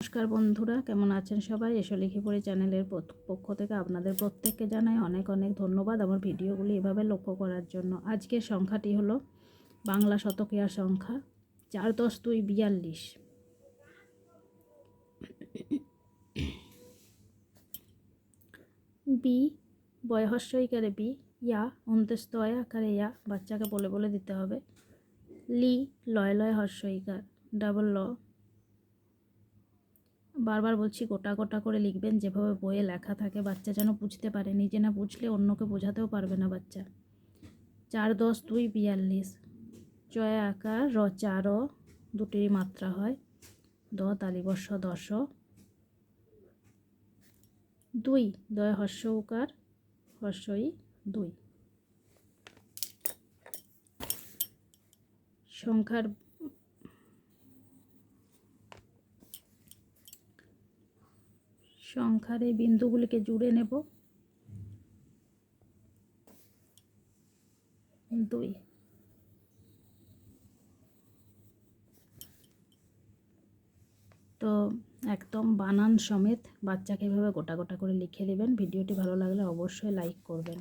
নমস্কার বন্ধুরা, কেমন আছেন সবাই? এসো লিখে পড়ে চ্যানেলের পক্ষ থেকে আপনাদের প্রত্যেককে জানাই অনেক অনেক ধন্যবাদ আমার ভিডিওগুলি এভাবে লক্ষ্য করার জন্য। আজকের সংখ্যাটি হলো বাংলা শতকিয়ার সংখ্যা চার দশ দুই বিয়াল্লিশ। বি বয়হস্য ইকারে বি, ইয়া অন্ত্যেস্ত আকারে ইয়া, বাচ্চাকে বলে বলে দিতে হবে। লি, লয় লয় হর্ষইকার। ডাবল ল বারবার বলছি গোটা গোটা করে লিখবেন, যেভাবে বইয়ে লেখা থাকে, বাচ্চা যেন বুঝতে পারে। নিজে না বুঝলে অন্যকে বোঝাতেও পারবে না বাচ্চা। চার দশ দুই বিয়াল্লিশ। চয় আকার, র চার দুটির মাত্রা হয়। দ তালিবর্ষ দশ দুই দয় হর্ষ উকার হর্ষই দুই। সংখ্যার সংখ্যার এই বিন্দুগুলিকে জুড়ে নেব। দুই। তো একদম বানান সমেত বাচ্চাকে এভাবে গোটা গোটা করে লিখে দেবেন। ভিডিওটি ভালো লাগলে অবশ্যই লাইক করবেন।